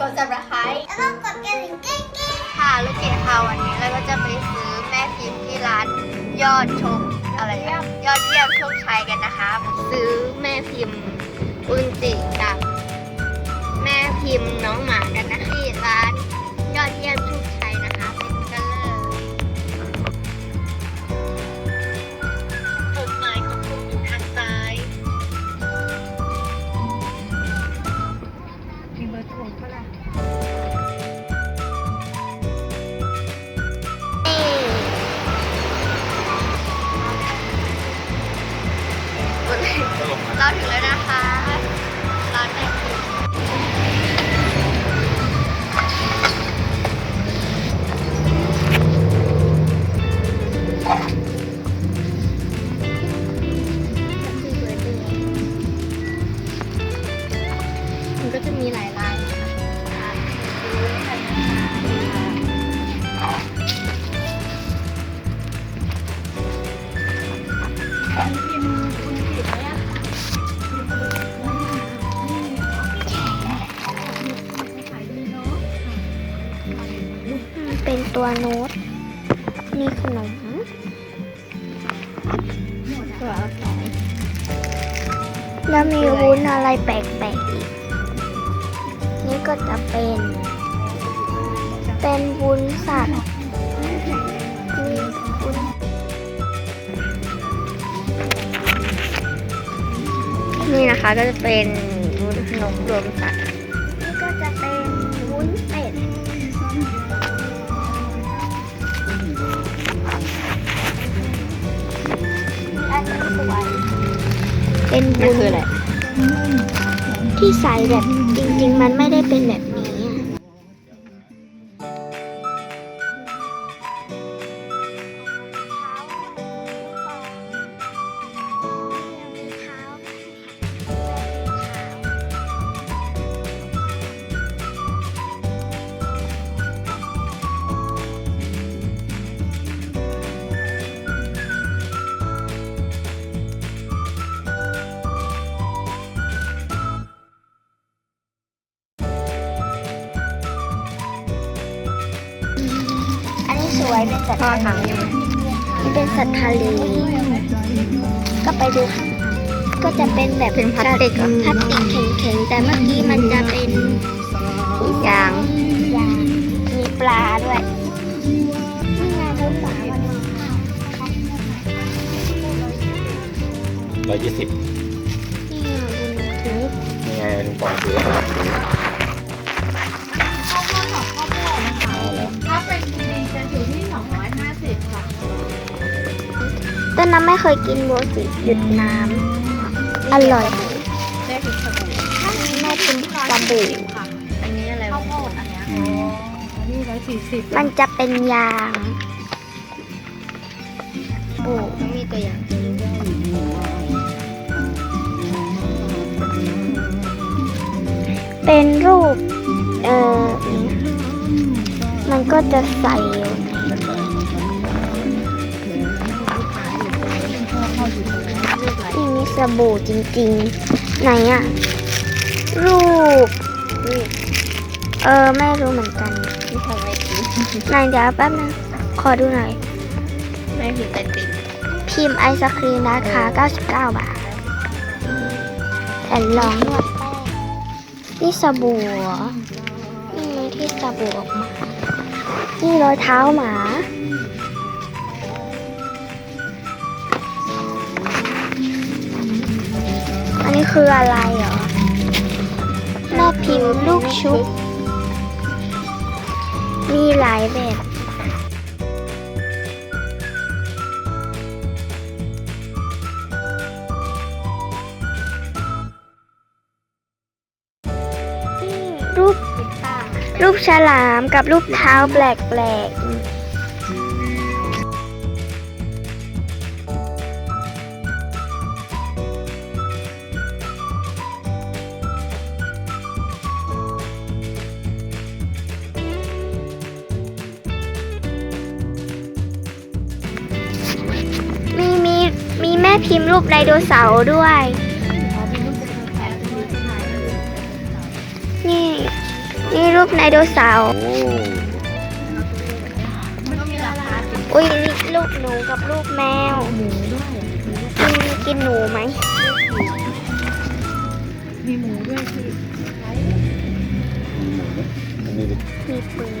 กด subscribe แล้วก็กดกระดิ่งกิ้งกิ้งค่ะ ลูกเกดค่ะวันนี้เราก็จะไปซื้อแม่พิมพ์ที่ร้านยอดชมอะไรอะยอดเยี่ยมโชคชัยกันนะคะ ซื้อแม่พิมพ์อุนจิกับแม่พิมพ์น้องหมากันนะที่ร้านยอดเยี่ยมโชคชัย เป็นตัวโน้ตนี่ขนมตัวอาสองแล้วมีวุ้นอะไรแปลกๆอีก นี่ก็จะเป็น เป็นวุ้นสัตว์ นี่นะคะก็จะเป็นวุ้นขนมรวมสัตว์นี่ก็จะเป็นวุ้นเป็ดอันนี้สวยเป็นนั่วุ้นคืออะไรที่ใสแบบจริง ๆ มันไม่ได้เป็นแบบนี้ สวยเป็นสัตว์พ่อทะเลทำอยู่นี่เป็นสัตว์ทะเลก็ไปดูก็จะเป็นแบบเป็นพลาสติกเหรอพลาสติกแข็งๆแต่เมื่อกี้มันจะเป็นยางยางมีปลาด้วยนี่ไงรถปลาวันนี้ร้อยยี่สิบนี่ไงบุญถึงนี่ไงลุงปองซื้อ นน้ำไม่เคยกินโบสิหยุดน้ำ อร่อยแม่พิมพ์สบู่แม่กินสบู่ค่ะ อันนี้อะไรข้าวโพดอันเนี้ยอืมอันนี้140มันจะเป็นยางโอ้ต้องมีตัวอย่างเป็นรูป เออนี่มันก็จะใส่ สบู่จริงๆ ไหนอะรูป เออไม่รู้เหมือนกันที่ทำไอติมไหนเดี๋ยวแป๊บนึงขอดูหน่อยแม่พิมพ์ไอติมพิมพ์ไอศครีมราคา99 บาทแผ่นรองนวดแป้งนี่สบู่เหรอนี่ไงที่สบู่ออกมา นี่รอยเท้าหมา คืออะไรเหรอแม่พิมพ์ลูกชุบ มีหลายแบบรูปรูปฉลามกับรูปเท้าแปลกๆ พิมพ์รูปไดโนเสาร์ด้วย นี่ นี่รูปไดโนเสาร์ โอ้อุ้ยนี่ลูกหนูกับลูกแมวหมูด้วยกินกินหนูไหม มีหมูด้วยคือมีหมูไหมอันนี้ดิมีปืน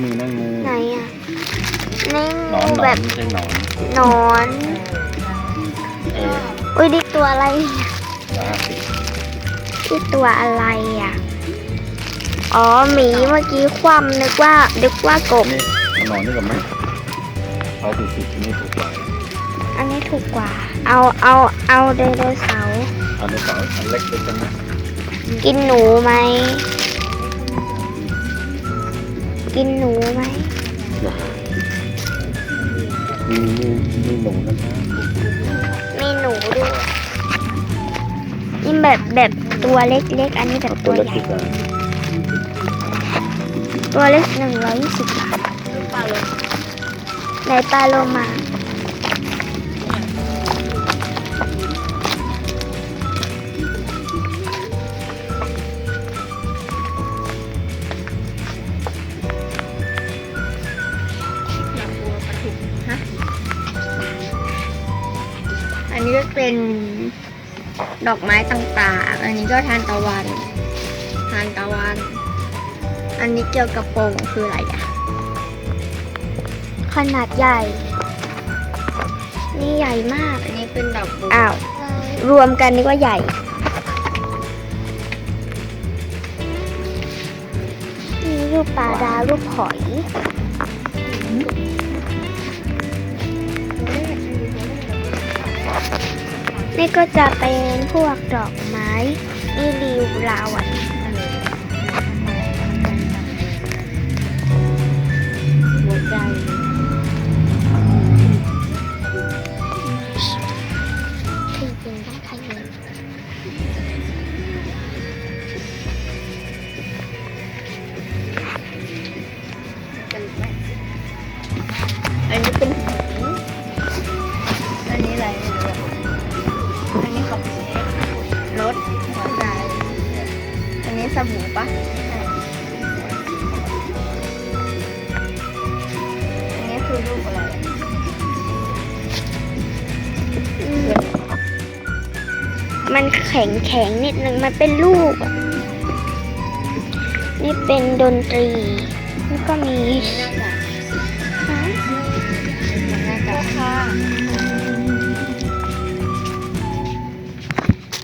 มือนั่งงูไหนอะ นี่หนอนงูหนแบอนบไม่ใช่หนอนหนอนเอออุ้ยนี่ตัวอะไรอะละห้าสิบนี่ตัวอะไรอะ อ๋อหมีเมื่อกี้คว่ำนึกว่านึกว่ากบ นี่เอาหนอนนี่กับไหมร้อยสี่สิบนี่ถูกกว่าอันนี้ถูกกว่า เอาเอาเอาไดโนเสาร์อันนี้สองอันเล็กเป็นกันไหมกินหนูไหม กินหนูไหม มีมีมีหนูนะครับมีหนูด้วยนี่แบบแบบตัวเล็กๆ อันนี้แบบตัตัววเล็กใหญ่ดีกว่าตัวเล็กหนึ่งร้อยยี่สิบบาทในปลาโลมา อันนี้ก็เป็นดอกไม้ต่างๆ อันนี้ก็ทานตะวัน ทานตะวัน อันนี้เกี่ยวกับโป่งคืออะไรอะขนาดใหญ่ นี่ใหญ่มาก อันนี้เป็นดอกบัวอ้าว รวมกันนี่ก็ใหญ่ นี่รูปปลาดาวรูปหอย นี่ก็จะเป็นพวกดอกไม้นี่ริวลาวัน มันแข็งแข็งนิดนึงมันเป็นลูกอะนี่เป็นดนตรีนี่ก็มีน่าจะฮะน่า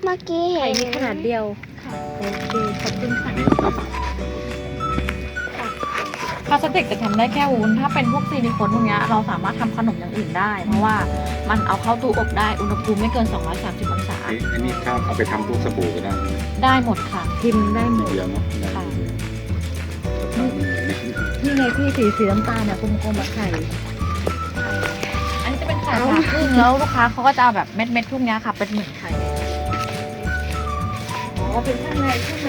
เมื่อกี้เห็ไข่นมีขนาดเดียวค่ะโอเคขอบคุณค่ะพลาสติกจะทำได้แค่วุ้น ถ้าเป็นพวกซิลิโคนพวกเนี้เราสามารถทำขนมอย่างอื่นได้ เพราะว่ามันเอาเข้าตู้อบได้ อุณหภูมิไม่เกิน 230 องศาไอ้อันนี้ถ้าเอาไปทำพวกสบู่ก็ได้ได้หมดค่ะ พิมพ์ได้หมทีดเดียวเนาะได้ค่ะทีเดียวนี่ไงพี่สีสีน้ำตาลเนี่ยกลมๆแบบไข่อันนี้จะเป็นไข่ผ่าครึ่งแล้วลูกค้าเขาก็จะเอาแบบเม็ดๆพวกเนี้ยค่ะ เป็นเหมือนไข่อ๋อเป็นข้างในข้างใน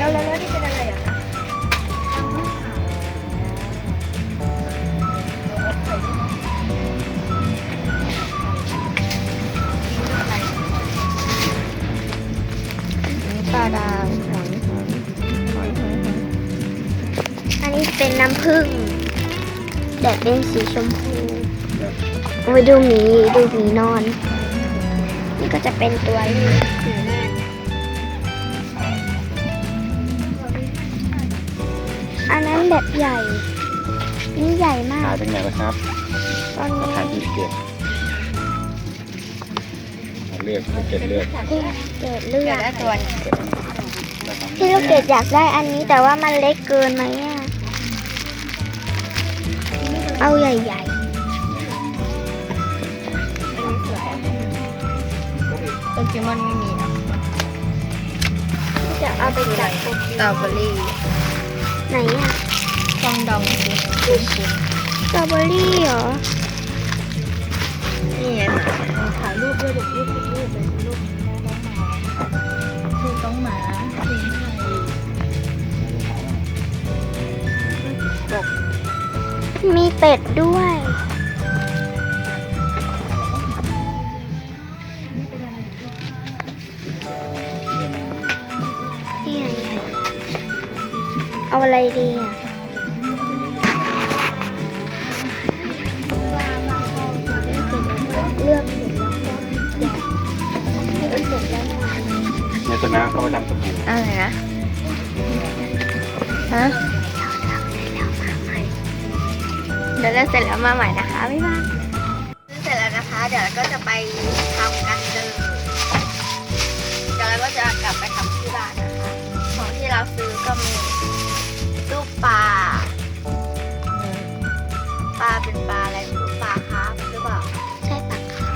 แล้วแล้วนี่เป็นอะไรอะอัน เป็นน้ำผึ้งแต่เป็นสีชมพูโอ้ยดูหมีดูหมีนอน นี่ก็จะเป็นตัวนี้สีแรกอันนั้นแบบใหญ่ นี่ใหญ่มากขายเป็นไงล่ะครับตอนรานี้คาที่เก็บเลือกเก็บเลือกที่เกดเลืเกิอดกได้ตัวหนึงที่ลูกเกดอยากได้อันนี้แต่ว่ามันเล็กเกินไหมอะ เอาใหญ่อันนี้สวยโปเกมอนไม่มีเนอะๆจะเอาไปจับสตรอเบอรี่ไหนอะฟองดองคือสตรอเบอรี่เหรอ นี่ไงถ่ายรูปด้วยรูปรูปรูปเลยรูป มีเป็ดด้วยเนี่ยเอาอะไรดีอะเลือกเสร็จแล้วก็อยากให้เสร็จแล้วนะในตัวน้ำเขาไปทำสบู่อะไรนะฮะ เดี๋ยวเลือกเสร็จแล้วมาใหม่นะคะ บ๊ายบายเสร็จแล้วนะคะ เดี๋ยวเราก็จะไปทำกันเลยเดี๋ยวเราก็จะกลับไปทำที่บ้านนะคะ ของที่เราซื้อก็มีลูกปลาปลาเป็นปลาอะไรไม่รู้ปลาคร์ฟหรือเปล่า ใช่ปะคะ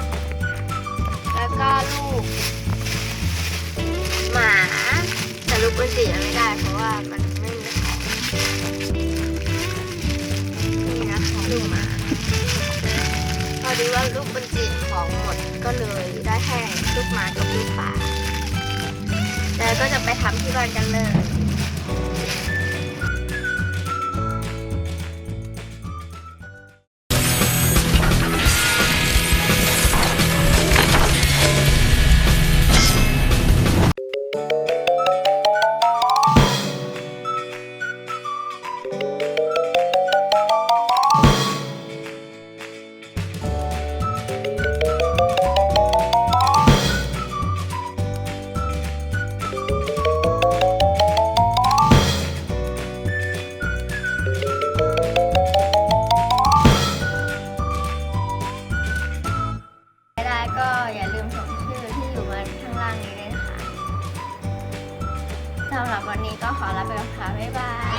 แล้วก็ลูก หมา แต่ลูกอุจิยังไม่ได้เพราะว่ามัน พอดีว่าลูกอุจิของหมดก็เลยได้แห้งลูกหมากับลูกป่าแล้วก็จะไปทำที่บ้านกันเลย สำหรับวันนี้ก็ขอลาไปก่อนค่ะ บ๊ายบาย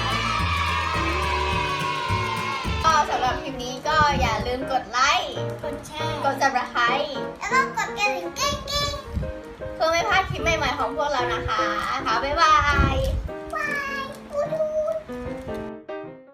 ก็สำหรับคลิปนี้ก็อย่าลืมกดไลค์ กดแชร์กด subscribe แล้วก็กดกระดิ่งกิ้งกิ้งเพื่อไม่พลาดคลิปใหม่ๆของพวกเรานะคะ ค่ะ บ๊ายบาย